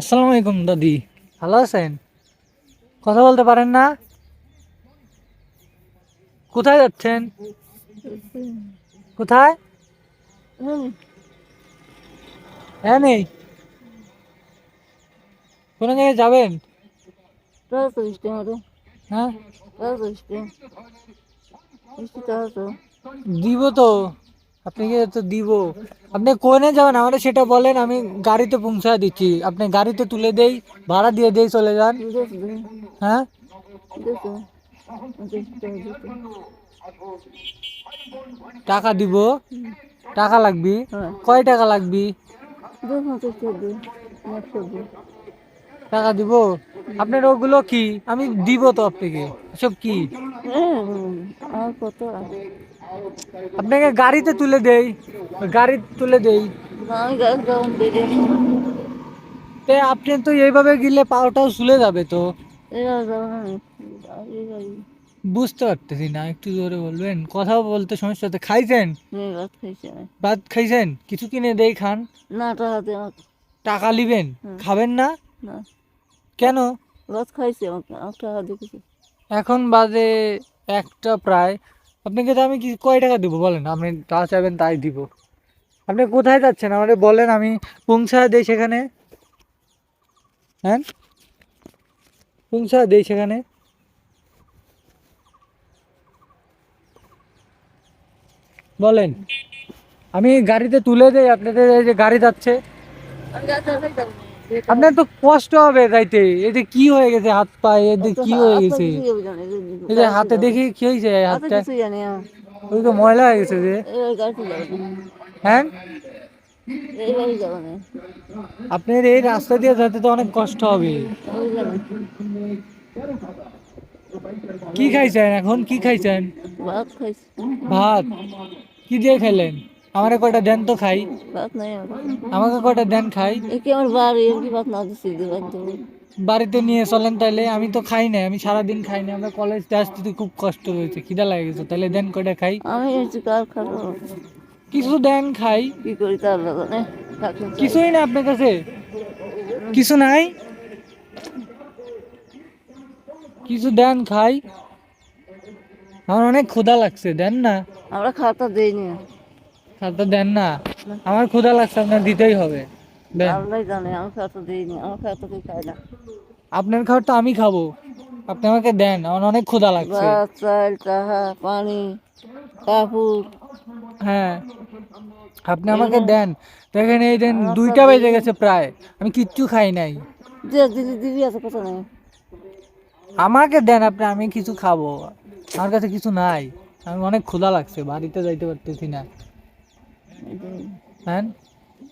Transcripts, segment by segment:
আসসালামু আলাইকুম দাদি। ভালো আছেন? কথা বলতে পারেন না? কোথায় যাচ্ছেন? কোথায়? হ্যাঁ নেই। কোনো জায়গায় যাবেন? হ্যাঁ? দিব তো আপনাকে তো দিব? আপনি কোনে যাবেন? আমাদের সেটা বলেন, আমি গাড়িতে পৌঁছায় দিচ্ছি। আপনি গাড়িতে তুলে দেই, ভাড়া দিয়ে দেই, চলে যান। হ্যাঁ? টাকা দিব? টাকা লাগবি? কয় টাকা লাগবি? টাকা দিব? আপনার ওগুলো কি? আমি দিব তো আপনাকে। সব কি? আপনাকে গাড়িতে তুলে দেই গাড়ি তুলে দেই। তে আপনি তো এইভাবে গেলে পাওটাও শুলে যাবে তো। বুঝতে পারতেছি না একটু জোরে বলবেন। কথা বলতে সমস্যা খাইছেন? ভাত খাইছেন? কিছু কিনে দেই খান। না টাকা নিবেন খাবেন না? কেন? ভাত খাইছে এখন বাজে একটা প্রায় আপনাকে তো আমি কি কয় টাকা দেবো বলেন? আপনি তা চাইবেন তাই দিব। আপনি কোথায় যাচ্ছেন? আমাদের বলেন, আমি পৌঁছা দেই সেখানে। হ্যাঁ? পৌঁছা দেই সেখানে। বলেন, আমি গাড়িতে তুলে দেই, আপনাদের এই যে গাড়ি যাচ্ছে। আপনার তো কষ্ট হবে যাইতে। যে কি হয়ে গেছে হাত পায়ে? এদের কি হয়ে গেছে? হাতে দেখি কি হয়েছে হাতটা? ওই তো ময়লা হয়ে গেছে যে। হ্যাঁ? আপনার এই রাস্তা দিয়ে যেতে তো অনেক কষ্ট হবে। কি খাইছেন এখন? কি খাইছেন? ভাত ভাত। কি দিয়ে খাইলেন আমারে কয়টা দেন তো খাই। ভাত নাই আমার। আমাকে কয়টা দেন খাই। একে আমার বাড়ি এমনি ভাত না দিচ্ছি ভাত বাড়িতে? নিয়ে চলেন তাহলে আমি তো খাই না আমি সারাদিন খাই না আমরা কলেজ আসতে তো খুব কষ্ট হয়েছে খিদা লাগে গেছে তাহলে দেন কয়টা খাই। আমি হচ্ছে কার খাব? কিছু দেন খাই। কি করি তার লাগানে কিছুই না আপনার কাছে? কিছু নাই? কিছু দেন খাই। আমার অনেক ক্ষুধা লাগছে দেন না। আমরা খাতা দেইনি। দেন না। আমার ক্ষুধা লাগছে আপনার দিতেই হবে। আপনার খাবার তো আমি খাব। আপনি আমাকে দেন আমার অনেক ক্ষুধা লাগছে। চাল চাহা পানি কাপড়। হ্যাঁ। আপনি আমাকে দেন। দেখেন এই দেন দুইটা বেজে গেছে প্রায়। আমি কিচ্ছু খাই নাই। দিদি আছে কথা নেই? আমাকে দেন আপনি আমি কিছু খাব। আমার কাছে কিছু নাই। আমি অনেক ক্ষুধা লাগছে বাড়িতে যাইতে পারতেছি না। হ্যাঁ?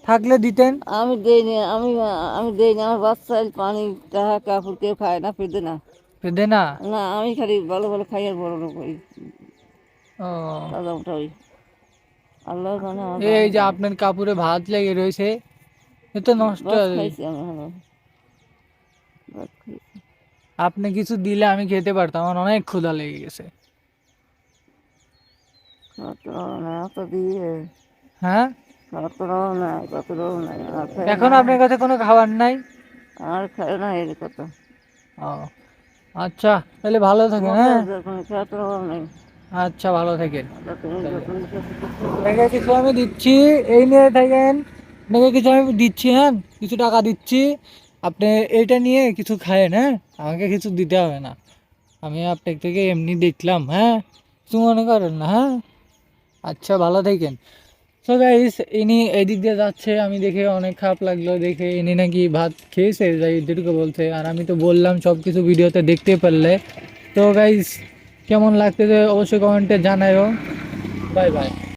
থাকলে দিতেন। আমি দেইনি আমি আমি দেইনি আমার ভাত পানি চাহা কাপড় কেউ খায় না পেদে না। না? না আমি খালি ভালো ভালো খাই আর বড় ও। দাদা ওটা ওই। আল্লাহ জানে এই যে আপনার কাপড়ে ভাত লেগে রয়েছে এ তো নষ্ট আপনি কিছু দিলে আমি খেতে পারতাম আমার অনেক ক্ষুধা লেগে গেছে। না দিয়ে। হ্যাঁ? এখন আপনার কাছে কোনো খাবার নাই? আর খাই না এর কত ও আচ্ছা তাহলে ভালো থাকেন হ্যাঁ? আচ্ছা ভালো থাকেন। কিছু আমি দিচ্ছি এই নিয়ে থাকেন। আপনাকে কিছু আমি দিচ্ছি হ্যাঁ? কিছু টাকা দিচ্ছি আপনি এইটা নিয়ে কিছু খায়েন হ্যাঁ? আমাকে কিছু দিতে হবে না। আমি আপনার থেকে এমনি দেখলাম হ্যাঁ? কিছু মনে করেন না হ্যাঁ? আচ্ছা ভালো থাকেন। তো গাইস ইনি এদিক দিয়ে যাচ্ছে, আমি দেখে অনেক খারাপ লাগল, দেখে ইনি নাকি ভাত খেয়েছে, যাই যেটুকু বলছে। আর আমি তো বললাম সব কিছু ভিডিওতে দেখতে পারলে। তো গাইস কেমন লাগতেছে অবশ্যই কমেন্টে জানায়ও। Bye bye